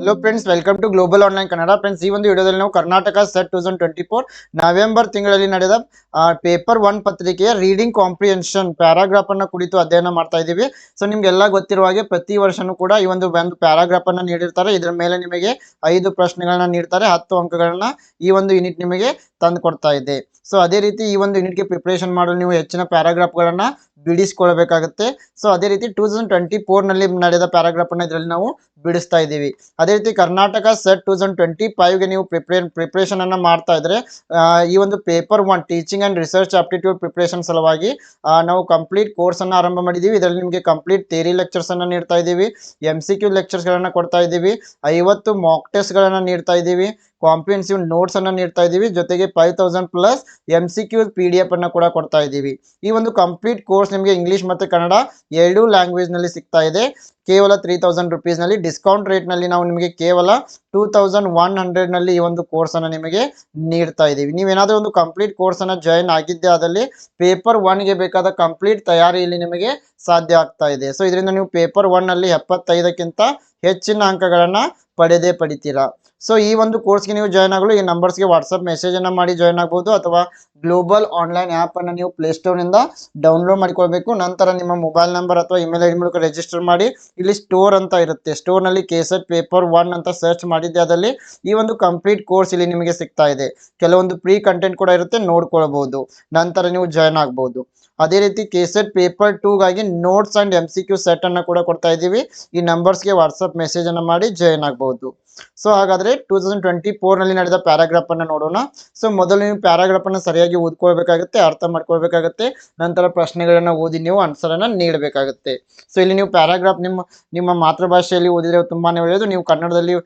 Hello friends welcome to global online Kannada friends ಈ ಒಂದು ವಿಡಿಯೋದಲ್ಲಿ ನಾವು Karnataka SET two thousand twenty four November ತಿಂಗಳಲ್ಲಿ ನಡೆದ ಪೇಪರ್ ಒನ್ ಪತ್ರಿಕೆಯ ರೀಡಿಂಗ್ ಕಾಂಪ್ರಿಹೆನ್ಷನ್ ಪ್ಯಾರಾಗ್ರಾಫ್ ಅನ್ನ ಕುರಿತು ಅಧ್ಯಯನ ಮಾಡ್ತಾ ಇದ್ದೀವಿ. ಸೊ ನಿಮ್ಗೆಲ್ಲ ಗೊತ್ತಿರುವ ಹಾಗೆ ಪ್ರತಿ ವರ್ಷನೂ ಕೂಡ ಈ ಒಂದು ಒಂದು ಪ್ಯಾರಾಗ್ರಾಫ್ ಅನ್ನ ನೀಡಿರ್ತಾರೆ. ಇದರ ಮೇಲೆ ನಿಮಗೆ ಐದು ಪ್ರಶ್ನೆಗಳನ್ನ ನೀಡ್ತಾರೆ. ಹತ್ತು ಅಂಕಗಳನ್ನ ಈ ಒಂದು ಯೂನಿಟ್ ನಿಮಗೆ ತಂದು ಕೊಡ್ತಾ ಇದೆ. ಸೊ ಅದೇ ರೀತಿ ಈ ಒಂದು ಯೂನಿಟ್ಗೆ ಪ್ರಿಪರೇಷನ್ ಮಾಡಲು ನೀವು ಹೆಚ್ಚಿನ ಪ್ಯಾರಾಗ್ರಾಫ್ಗಳನ್ನ ಬಿಡಿಸ್ಕೊಳ್ಬೇಕಾಗುತ್ತೆ. ಸೊ ಅದೇ ರೀತಿ ಟೂ ತೌಸಂಡ್ ಟ್ವೆಂಟಿ ಫೋರ್ನಲ್ಲಿ ನಡೆದ ಪ್ಯಾರಾಗ್ರಾಫ್ ಅನ್ನ ಇದರಲ್ಲಿ ನಾವು ಬಿಡಿಸ್ತಾ ಇದ್ದೀವಿ. ಅದೇ ರೀತಿ Karnataka SET two thousand twenty ಫೈವ್ಗೆ ನೀವು ಪ್ರಿಪ್ರೇ ಪ್ರಿಪ್ರೇಷನ್ ಅನ್ನ ಮಾಡ್ತಾ ಇದ್ರೆ ಈ ಒಂದು paper one teaching and research aptitude preparation ಸಲುವಾಗಿ ನಾವು ಕಂಪ್ಲೀಟ್ ಕೋರ್ಸ್ ಅನ್ನ ಆರಂಭ ಮಾಡಿದ್ದೀವಿ. ಇದರಲ್ಲಿ ನಿಮಗೆ ಕಂಪ್ಲೀಟ್ ಥೇರಿ ಲೆಕ್ಚರ್ಸ್ ಅನ್ನ ನೀಡ್ತಾ ಇದ್ದೀವಿ. ಎಂ ಸಿ ಕ್ಯೂ ಲೆಕ್ಚರ್ಸ್ಗಳನ್ನ ಕೊಡ್ತಾ ಇದ್ದೀವಿ. ಐವತ್ತು ಮಾಕ್ ಟೆಸ್ಟ್ಗಳನ್ನ ನೀಡ್ತಾ ಇದ್ದೀವಿ. ಕಾಂಪ್ರಿಹೆನ್ಸಿವ್ ನೋಟ್ಸ್ ಅನ್ನ ನೀಡ್ತಾ ಇದ್ದೀವಿ. ಜೊತೆಗೆ five thousand plus M C Q P D F ಅನ್ನ ಕೂಡ ಕೊಡ್ತಾ ಇದ್ದೀವಿ. ಈ ಒಂದು ಕಂಪ್ಲೀಟ್ ಕೋರ್ಸ್ ನಿಮಗೆ ಇಂಗ್ಲಿಷ್ ಮತ್ತು ಕನ್ನಡ ಎರಡೂ ಲ್ಯಾಂಗ್ವೇಜ್ನಲ್ಲಿ ಸಿಗ್ತಾ ಇದೆ. ಕೇವಲ ತ್ರೀ ತೌಸಂಡ್ ರುಪೀಸ್ನಲ್ಲಿ ಡಿಸ್ಕೌಂಟ್ ರೇಟ್ನಲ್ಲಿ ನಾವು ನಿಮಗೆ ಕೇವಲ ಟೂ ತೌಸಂಡ್ ಒನ್ ಹಂಡ್ರೆಡ್ನಲ್ಲಿ ಈ ಒಂದು ಕೋರ್ಸನ್ನು ನಿಮಗೆ ನೀಡ್ತಾ ಇದ್ದೀವಿ. ನೀವೇನಾದರೂ ಒಂದು ಕಂಪ್ಲೀಟ್ ಕೋರ್ಸನ್ನು ಜಾಯಿನ್ ಆಗಿದ್ದೆ ಆದಲ್ಲಿ ಪೇಪರ್ಗೆ ಬೇಕಾದ ಕಂಪ್ಲೀಟ್ ತಯಾರಿ ಇಲ್ಲಿ ನಿಮಗೆ ಸಾಧ್ಯ ಆಗ್ತಾ ಇದೆ. ಸೊ ಇದರಿಂದ ನೀವು ಪೇಪರ್ ಒನ್ ಅಲ್ಲಿ ಎಪ್ಪತ್ತೈದಕ್ಕಿಂತ ಹೆಚ್ಚಿನ ಅಂಕಗಳನ್ನ ಪಡೆದೇ ಪಡಿತೀರಾ. ಸೊ ಈ ಒಂದು ಕೋರ್ಸ್ಗೆ ನೀವು ಜಾಯ್ನ್ ಆಗಲು ಈ ನಂಬರ್ಸ್ಗೆ ವಾಟ್ಸಪ್ ಮೆಸೇಜ್ ಅನ್ನ ಮಾಡಿ ಜಾಯ್ನ್ ಆಗ್ಬೋದು ಅಥವಾ ಗ್ಲೋಬಲ್ ಆನ್ಲೈನ್ ಆ್ಯಪ್ ಅನ್ನು ನೀವು ಪ್ಲೇಸ್ಟೋರ್ನಿಂದ ಡೌನ್ಲೋಡ್ ಮಾಡಿಕೊಳ್ಬೇಕು. ನಂತರ ನಿಮ್ಮ ಮೊಬೈಲ್ ನಂಬರ್ ಅಥವಾ ಇಮೇಲ್ ಐಡಿ ಮೂಲಕ ರಿಜಿಸ್ಟರ್ ಮಾಡಿ. ಇಲ್ಲಿ ಸ್ಟೋರ್ ಅಂತ ಇರುತ್ತೆ. ಸ್ಟೋರ್ನಲ್ಲಿ ಕೇಸರ್ ಪೇಪರ್ ಒನ್ ಅಂತ ಸರ್ಚ್ ಮಾಡಿದ್ದೆ ಅದರಲ್ಲಿ. ಈ ಒಂದು ಕಂಪ್ಲೀಟ್ ಕೋರ್ಸ್ ಇಲ್ಲಿ ನಿಮಗೆ ಸಿಗ್ತಾ ಇದೆ. ಕೆಲವೊಂದು ಪ್ರೀ ಕಂಟೆಂಟ್ ಕೂಡ ಇರುತ್ತೆ. ನೋಡ್ಕೊಳ್ಬಹುದು ನಂತರ ನೀವು ಜಾಯ್ನ್ ಆಗ್ಬೋದು. ಅದೇ ರೀತಿ KSET paper ಟೂಗಾಗಿ notes and M C Q set ಅನ್ನ ಕೂಡ ಕೊಡ್ತಾ ಇದ್ದೀವಿ. ಈ ನಂಬರ್ಸ್ಗೆ ವಾಟ್ಸಪ್ ಮೆಸೇಜ್ ಅನ್ನ ಮಾಡಿ ಜಾಯ್ನ್ ಆಗಬಹುದು ಸೊ ಹಾಗಾದ್ರೆ ಟೂ ತೌಸಂಡ್ ಟ್ವೆಂಟಿ ನಲ್ಲಿ ನಡೆದ ಪ್ಯಾರಾಗ್ರಾಫ್ ಅನ್ನ ನೋಡೋಣ. ಸೊ ಮೊದಲು ನೀವು ಪ್ಯಾರಾಗ್ರಾಫ್ ಅನ್ನ ಸರಿಯಾಗಿ ಓದ್ಕೊಳ್ಬೇಕಾಗುತ್ತೆ, ಅರ್ಥ ಮಾಡ್ಕೊಳ್ಬೇಕಾಗುತ್ತೆ. ನಂತರ ಪ್ರಶ್ನೆಗಳನ್ನ ಓದಿ ನೀವು ಆನ್ಸರ್ ಅನ್ನ ನೀಡಬೇಕಾಗುತ್ತೆ. ಸೊ ಇಲ್ಲಿ ನೀವು ಪ್ಯಾರಾಗ್ರಾಫ್ ನಿಮ್ಮ ನಿಮ್ಮ ಮಾತೃಭಾಷೆಯಲ್ಲಿ ಓದಿದ್ರೆ ತುಂಬಾನೇ ಒಳ್ಳೆಯದು. ನೀವು ಕನ್ನಡದಲ್ಲಿ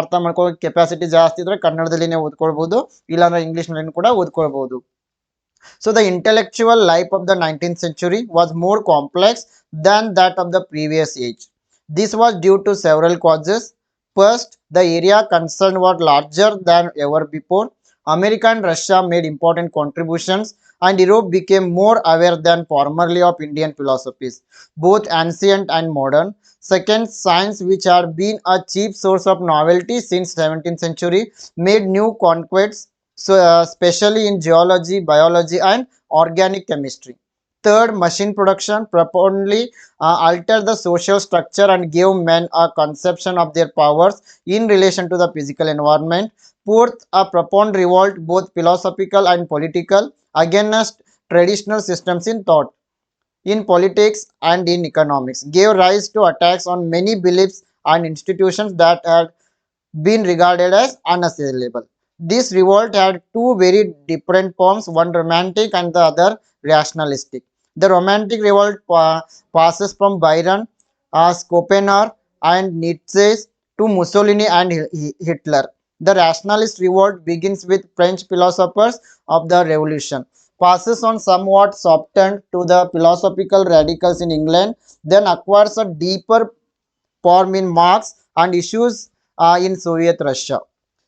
ಅರ್ಥ ಮಾಡ್ಕೊಳ್ಳೋ ಕೆಪಾಸಿಟಿ ಜಾಸ್ತಿ ಇದ್ರೆ ನೀವು ಓದ್ಕೊಳ್ಬಹುದು ಇಲ್ಲಾಂದ್ರೆ ಇಂಗ್ಲಿಷ್ನಲ್ಲಿ ಕೂಡ ಓದ್ಕೊಳ್ಬಹುದು So the intellectual life of the 19th century was more complex than that of the previous age. This was due to several causes. First, the area concerned was larger than ever before. America and Russia made important contributions and Europe became more aware than formerly of Indian philosophies, both ancient and modern. Second, science, which had been a chief source of novelty since 17th century, made new conquests so uh, especially in geology biology and organic chemistry. Third machine production. Profoundly uh, altered the social structure and gave men a conception of their powers in relation to the physical environment. Fourth a profound revolt both philosophical and political against traditional systems in thought in politics and in economics. Gave rise to attacks on many beliefs and institutions that had been regarded as unassailable this revolt had two very different forms, one romantic and the other rationalistic. The romantic revolt pa- passes from Byron, uh, Schopenhauer, and Nietzsche to Mussolini and Hi- Hi- Hitler. The rationalist revolt begins with French philosophers of the Revolution, passes on somewhat softened to the philosophical radicals in England, then acquires a deeper form in Marx and issues uh, in Soviet Russia.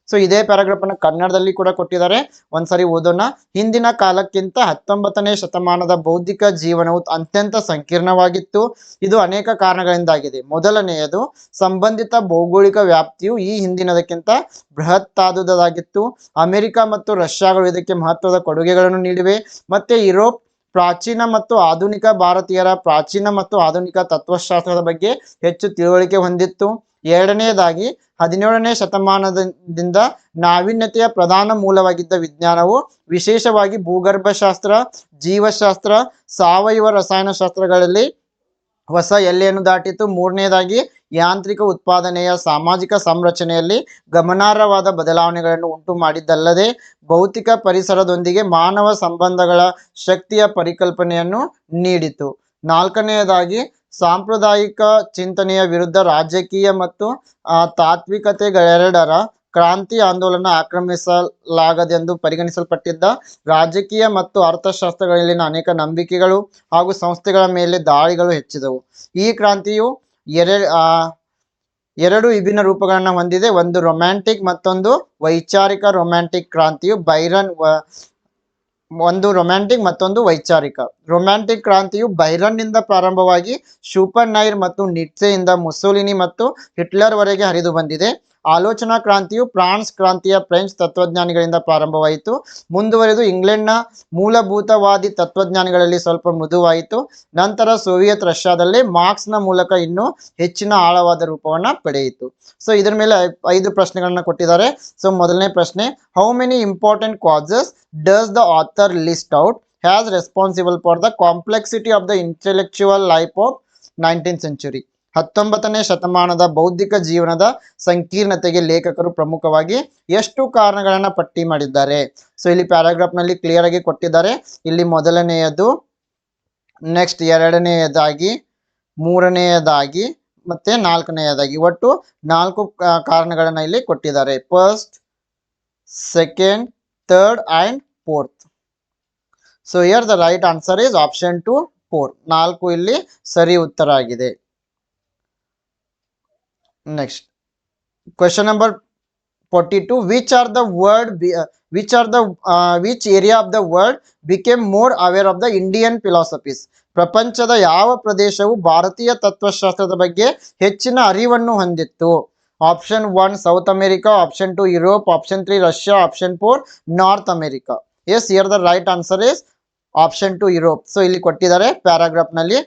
So ಇದೇ paragraph ಅನ್ನು ಕನ್ನಡದಲ್ಲಿ ಕೂಡ ಕೊಟ್ಟಿದ್ದಾರೆ. ಒಂದ್ಸರಿ ಓದೋಣ. ಹಿಂದಿನ ಕಾಲಕ್ಕಿಂತ ಹತ್ತೊಂಬತ್ತನೇ ಶತಮಾನದ ಬೌದ್ಧಿಕ ಜೀವನವು ಅತ್ಯಂತ ಸಂಕೀರ್ಣವಾಗಿತ್ತು. ಇದು ಅನೇಕ ಕಾರಣಗಳಿಂದಾಗಿದೆ. ಮೊದಲನೆಯದು, ಸಂಬಂಧಿತ ಭೌಗೋಳಿಕ ವ್ಯಾಪ್ತಿಯು ಈ ಹಿಂದಿನದಕ್ಕಿಂತ ಬೃಹತ್ತಾದುದಾಗಿತ್ತು. ಅಮೆರಿಕ ಮತ್ತು ರಷ್ಯಾಗಳು ಇದಕ್ಕೆ ಮಹತ್ವದ ಕೊಡುಗೆಗಳನ್ನು ನೀಡಿವೆ. ಮತ್ತೆ ಯುರೋಪ್ ಪ್ರಾಚೀನ ಮತ್ತು ಆಧುನಿಕ ಭಾರತೀಯರ ಪ್ರಾಚೀನ ಮತ್ತು ಆಧುನಿಕ ತತ್ವಶಾಸ್ತ್ರದ ಬಗ್ಗೆ ಹೆಚ್ಚು ತಿಳುವಳಿಕೆ ಹೊಂದಿತ್ತು. ಎರಡನೆಯದಾಗಿ, ಹದಿನೇಳನೇ ಶತಮಾನದಿಂದ ನಾವೀನ್ಯತೆಯ ಪ್ರಧಾನ ಮೂಲವಾಗಿದ್ದ ವಿಜ್ಞಾನವು ವಿಶೇಷವಾಗಿ ಭೂಗರ್ಭಶಾಸ್ತ್ರ, ಜೀವಶಾಸ್ತ್ರ, ಸಾವಯವ ರಸಾಯನಶಾಸ್ತ್ರಗಳಲ್ಲಿ ಹೊಸ ಎಲ್ಲೆಯನ್ನು ದಾಟಿತು. ಮೂರನೇದಾಗಿ ಯಾಂತ್ರಿಕ ಉತ್ಪಾದನೆಯ ಸಾಮಾಜಿಕ ಸಂರಚನೆಯಲ್ಲಿ ಗಮನಾರ್ಹವಾದ ಬದಲಾವಣೆಗಳನ್ನು ಉಂಟು ಮಾಡಿದ್ದಲ್ಲದೆ ಭೌತಿಕ ಪರಿಸರದೊಂದಿಗೆ ಮಾನವ ಸಂಬಂಧಗಳ ಶಕ್ತಿಯ ಪರಿಕಲ್ಪನೆಯನ್ನು ನೀಡಿತು. ನಾಲ್ಕನೆಯದಾಗಿ, ಸಾಂಪ್ರದಾಯಿಕ ಚಿಂತನೆಯ ವಿರುದ್ಧ ರಾಜಕೀಯ ಮತ್ತು ತಾತ್ವಿಕತೆಗಳೆರಡರ ಕ್ರಾಂತಿ ಆಂದೋಲನ ಆಕ್ರಮಿಸಲಾಗದೆಂದು ಪರಿಗಣಿಸಲ್ಪಟ್ಟಿದ್ದ ರಾಜಕೀಯ ಮತ್ತು ಅರ್ಥಶಾಸ್ತ್ರಗಳಲ್ಲಿನ ಅನೇಕ ನಂಬಿಕೆಗಳು ಹಾಗೂ ಸಂಸ್ಥೆಗಳ ಮೇಲೆ ದಾಳಿಗಳು ಹೆಚ್ಚಿದವು. ಈ ಕ್ರಾಂತಿಯು ಎರೆ ಆ, ಎರಡು ವಿಭಿನ್ನ ರೂಪಗಳನ್ನು ಹೊಂದಿದೆ. ಒಂದು ರೊಮ್ಯಾಂಟಿಕ್ ಮತ್ತೊಂದು ವೈಚಾರಿಕ ರೊಮ್ಯಾಂಟಿಕ್ ಕ್ರಾಂತಿಯು ಬೈರನ್ ಒಂದು ರೊಮ್ಯಾಂಟಿಕ್ ಮತ್ತೊಂದು ವೈಚಾರಿಕ. ರೊಮ್ಯಾಂಟಿಕ್ ಕ್ರಾಂತಿಯು ಬೈರನ್ನಿಂದ ಪ್ರಾರಂಭವಾಗಿ ಶೂಪರ್ ನೈರ್ ಮತ್ತು ನಿಟ್ಸೆಯಿಂದ ಮುಸೋಲಿನಿ ಮತ್ತು ಹಿಟ್ಲರ್ ವರೆಗೆ ಹರಿದು ಬಂದಿದೆ. ಆಲೋಚನಾ ಕ್ರಾಂತಿಯು ಫ್ರಾನ್ಸ್ ಕ್ರಾಂತಿಯ ಫ್ರೆಂಚ್ ತತ್ವಜ್ಞಾನಿಗಳಿಂದ ಪ್ರಾರಂಭವಾಯಿತು. ಮುಂದುವರೆದು ಇಂಗ್ಲೆಂಡ್ನ ಮೂಲಭೂತವಾದಿ ತತ್ವಜ್ಞಾನಿಗಳಲ್ಲಿ ಸ್ವಲ್ಪ ಮೃದುವಾಯಿತು. ನಂತರ ಸೋವಿಯತ್ ರಷ್ಯಾದಲ್ಲಿ ಮಾರ್ಕ್ಸ್ನ ಮೂಲಕ ಇನ್ನೂ ಹೆಚ್ಚಿನ ಆಳವಾದ ರೂಪವನ್ನ ಪಡೆಯಿತು. ಸೊ, ಇದರ ಮೇಲೆ ಐದು ಪ್ರಶ್ನೆಗಳನ್ನ ಕೊಟ್ಟಿದ್ದಾರೆ. ಸೊ, ಮೊದಲನೇ ಪ್ರಶ್ನೆ how many important causes does the author list out has responsible for the complexity of the intellectual life of nineteen century ಹತ್ತೊಂಬತ್ತನೇ ಶತಮಾನದ ಬೌದ್ಧಿಕ ಜೀವನದ ಸಂಕೀರ್ಣತೆಗೆ ಲೇಖಕರು ಪ್ರಮುಖವಾಗಿ ಎಷ್ಟು ಕಾರಣಗಳನ್ನ ಪಟ್ಟಿ ಮಾಡಿದ್ದಾರೆ. ಸೊ ಇಲ್ಲಿ ಪ್ಯಾರಾಗ್ರಾಫ್ನಲ್ಲಿ ಕ್ಲಿಯರ್ ಆಗಿ ಕೊಟ್ಟಿದ್ದಾರೆ. ಇಲ್ಲಿ ಮೊದಲನೆಯದು ನೆಕ್ಸ್ಟ್ ಎರಡನೆಯದಾಗಿ, ಮೂರನೆಯದಾಗಿ, ಮತ್ತೆ ನಾಲ್ಕನೆಯದಾಗಿ. ಒಟ್ಟು ನಾಲ್ಕು ಕಾರಣಗಳನ್ನು ಇಲ್ಲಿ ಕೊಟ್ಟಿದ್ದಾರೆ. First second third and fourth so here the right answer is option to four ನಾಲ್ಕು ಇಲ್ಲಿ ಸರಿ ಉತ್ತರ ಆಗಿದೆ. Next question number forty two which are the word which are the which area of the world became more aware of the Indian philosophies? ಪ್ರಪಂಚದ ಯಾವ ಪ್ರದೇಶವು ಭಾರತೀಯ ತತ್ವಶಾಸ್ತ್ರದ ಬಗ್ಗೆ ಹೆಚ್ಚಿನ ಅರಿವನ್ನು ಹೊಂದಿತ್ತು? Option one South America option two Europe option three Russia option four North America yes here the right answer is option two Europe so ಇಲ್ಲಿ ಕೊಟ್ಟಿದ್ದಾರೆ ಪ್ಯಾರಾಗ್ರಾಫ್ನಲ್ಲಿ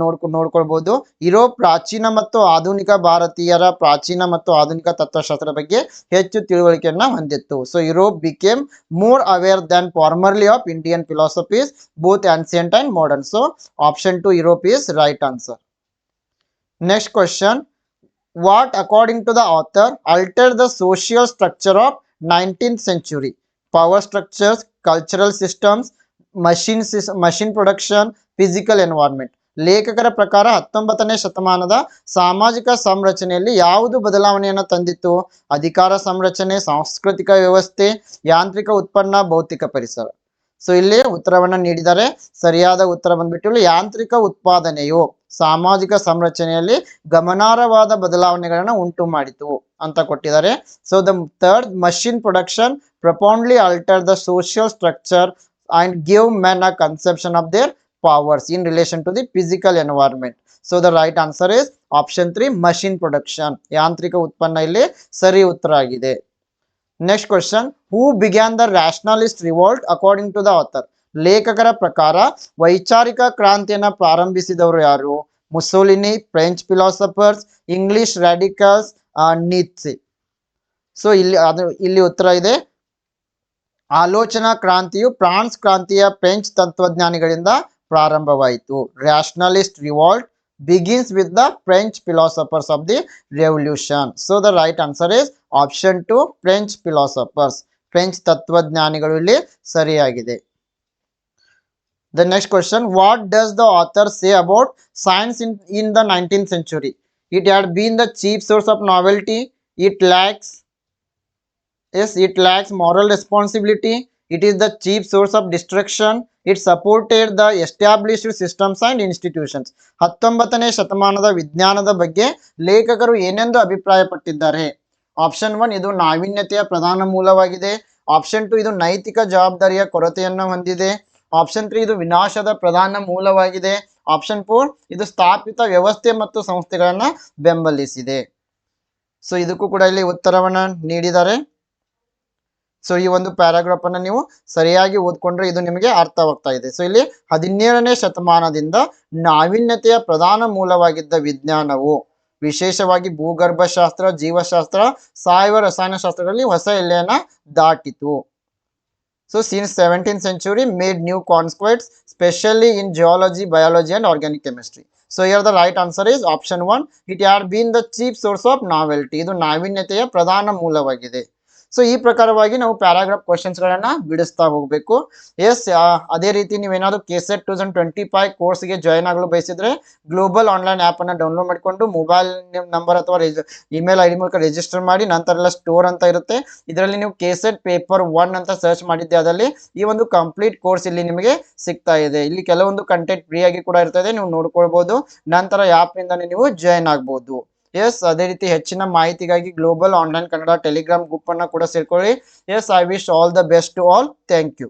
ನೋಡ್ಕೊ ನೋಡ್ಕೊಳ್ಬಹುದು ಯುರೋಪ್ ಪ್ರಾಚೀನ ಮತ್ತು ಆಧುನಿಕ ಭಾರತೀಯರ ಪ್ರಾಚೀನ ಮತ್ತು ಆಧುನಿಕ ತತ್ವಶಾಸ್ತ್ರದ ಬಗ್ಗೆ ಹೆಚ್ಚು ತಿಳುವಳಿಕೆಯನ್ನ ಹೊಂದಿತ್ತು. So Europe became more aware than formerly of Indian philosophies both ancient and modern so option two Europe is right answer. Next question. What, according to the author, altered the social structure of 19th century? Power structures, cultural systems machine machine production, physical environment ಲೇಖಕರ ಪ್ರಕಾರ ಹತ್ತೊಂಬತ್ತನೇ ಶತಮಾನದ ಸಾಮಾಜಿಕ ಸಂರಚನೆಯಲ್ಲಿ ಯಾವುದು ಬದಲಾವಣೆಯನ್ನು ತಂದಿತ್ತು? ಅಧಿಕಾರ ಸಂರಚನೆ, ಸಾಂಸ್ಕೃತಿಕ ವ್ಯವಸ್ಥೆ, ಯಾಂತ್ರಿಕ ಉತ್ಪನ್ನ, ಭೌತಿಕ ಪರಿಸರ. ಸೊ ಇಲ್ಲಿ ಉತ್ತರವನ್ನ ನೀಡಿದರೆ ಸರಿಯಾದ ಉತ್ತರ ಬಂದ್ಬಿಟ್ಟು ಯಾಂತ್ರಿಕ ಉತ್ಪಾದನೆಯು ಸಾಮಾಜಿಕ ಸಂರಚನೆಯಲ್ಲಿ ಗಮನಾರ್ಹವಾದ ಬದಲಾವಣೆಗಳನ್ನ ಉಂಟು ಮಾಡಿತು ಅಂತ ಕೊಟ್ಟಿದ್ದಾರೆ. So the third machine production profoundly alter the social structure and give men a conception of their powers in relation to the physical environment. So the right answer is option 3 machine production. ಯಾಂತ್ರಿಕ ಉತ್ಪನ್ನ ಇಲ್ಲಿ ಸರಿ ಉತ್ತರ ಆಗಿದೆ. Next question who began the rationalist revolt according to the author ಲೇಖಕರ ಪ್ರಕಾರ, ವೈಚಾರಿಕ ಕ್ರಾಂತಿಯನ್ನ ಪ್ರಾರಂಭಿಸಿದವರು ಯಾರು? Mussolini, French philosophers, English radicals Nietzsche. So ಇಲ್ಲಿ ಅದು, ಇಲ್ಲಿ ಉತ್ತರ ಇದೆ. ಆಲೋಚನಾ ಕ್ರಾಂತಿಯು ಫ್ರಾನ್ಸ್ ಕ್ರಾಂತಿಯ ಫ್ರೆಂಚ್ ತತ್ವಜ್ಞಾನಿಗಳಿಂದ ಪ್ರಾರಂಭವಾಯಿತು. Rationalist revolt begins with the French philosophers of the revolution so the right answer is option two French philosophers French ತತ್ವಜ್ಞಾನಿಗಳಲ್ಲಿ ಸರಿಯಾಗಿದೆ. The next question what does the author say about science in in the nineteen century it had been the chief source of novelty it lacks Yes, it lacks moral responsibility. It is the chief source of destruction. It supported the established systems and institutions. ಹತ್ತೊಂಬತ್ತನೇ ಶತಮಾನದ ವಿಜ್ಞಾನದ ಬಗ್ಗೆ ಲೇಖಕರು ಏನೆಂದು ಅಭಿಪ್ರಾಯಪಟ್ಟಿದ್ದಾರೆ option one ಇದು ನಾವೀನ್ಯತೆಯ ಪ್ರಧಾನ ಮೂಲವಾಗಿದೆ ಆಪ್ಷನ್ ಟು ಇದು ನೈತಿಕ ಜವಾಬ್ದಾರಿಯ ಕೊರತೆಯನ್ನು ಹೊಂದಿದೆ ಆಪ್ಷನ್ ತ್ರೀ ಇದು ವಿನಾಶದ ಪ್ರಧಾನ ಮೂಲವಾಗಿದೆ ಆಪ್ಷನ್ ಫೋರ್ ಇದು ಸ್ಥಾಪಿತ ವ್ಯವಸ್ಥೆ ಮತ್ತು ಸಂಸ್ಥೆಗಳನ್ನು ಬೆಂಬಲಿಸಿದೆ ಸೊ ಇದಕ್ಕೂ ಕೂಡ ಇಲ್ಲಿ ಉತ್ತರವನ್ನು ನೀಡಿದ್ದಾರೆ ಸೊ ಈ ಒಂದು ಪ್ಯಾರಾಗ್ರಾಫ್ ಅನ್ನ ನೀವು ಸರಿಯಾಗಿ ಓದ್ಕೊಂಡ್ರೆ ಇದು ನಿಮಗೆ ಅರ್ಥವಾಗ್ತಾ ಇದೆ. ಸೊ ಇಲ್ಲಿ ಹದಿನೇಳನೇ ಶತಮಾನದಿಂದ ನಾವೀನ್ಯತೆಯ ಪ್ರಧಾನ ಮೂಲವಾಗಿದ್ದ ವಿಜ್ಞಾನವು, ವಿಶೇಷವಾಗಿ ಭೂಗರ್ಭಶಾಸ್ತ್ರ, ಜೀವಶಾಸ್ತ್ರ, ಸಾವಯವ ರಸಾಯನಶಾಸ್ತ್ರದಲ್ಲಿ ಹೊಸ ಎಲೆಯನ್ನ ದಾಟಿತು. So since seventeen century made new consequences specially in geology biology and organic chemistry so here the right answer is option one it are been the chief source of novelty ಇದು ನಾವೀನ್ಯತೆಯ ಪ್ರಧಾನ ಮೂಲವಾಗಿದೆ. ಸೊ ಈ ಪ್ರಕಾರವಾಗಿ ನಾವು paragraph ಕ್ವಶನ್ಸ್ಗಳನ್ನ ಬಿಡಿಸ್ತಾ ಹೋಗ್ಬೇಕು. S ಅದೇ ರೀತಿ ನೀವೇನಾದ್ರು K SET two thousand twenty five ಕೋರ್ಸ್ಗೆ ಜಾಯ್ನ್ ಆಗಲು ಬಯಸಿದ್ರೆ ಗ್ಲೋಬಲ್ ಆನ್ಲೈನ್ ಆ್ಯಪನ್ನು ಡೌನ್ಲೋಡ್ ಮಾಡಿಕೊಂಡು ಮೊಬೈಲ್ ನಂಬರ್ ಅಥವಾ ಇಮೇಲ್ ಐ ಡಿ ಮೂಲಕ ರಿಜಿಸ್ಟರ್ ಮಾಡಿ ನಂತರ ಎಲ್ಲ ಸ್ಟೋರ್ ಅಂತ ಇರುತ್ತೆ. ಇದರಲ್ಲಿ ನೀವು ಕೆಸೆಟ್ ಪೇಪರ್ ಒನ್ ಅಂತ ಸರ್ಚ್ ಮಾಡಿದ್ದೆ ಅದರಲ್ಲಿ ಈ ಒಂದು ಕಂಪ್ಲೀಟ್ ಕೋರ್ಸ್ ಇಲ್ಲಿ ನಿಮಗೆ ಸಿಗ್ತಾ ಇದೆ. ಇಲ್ಲಿ ಕೆಲವೊಂದು ಕಂಟೆಂಟ್ ಫ್ರೀ ಆಗಿ ಕೂಡ ಇರ್ತದೆ, ನೀವು ನೋಡ್ಕೊಳ್ಬಹುದು ನಂತರ ಆ್ಯಪ್ನಿಂದನೇ ನೀವು ಜಾಯ್ನ್ ಆಗ್ಬೋದು. ಎಸ್ ಅದೇ ರೀತಿ ಹೆಚ್ಚಿನ ಮಾಹಿತಿಗಾಗಿ global online Kannada Telegram group ಅನ್ನ ಕೂಡ ಸೇರ್ಕೊಳ್ಳಿ. Yes I wish all the best to all thank you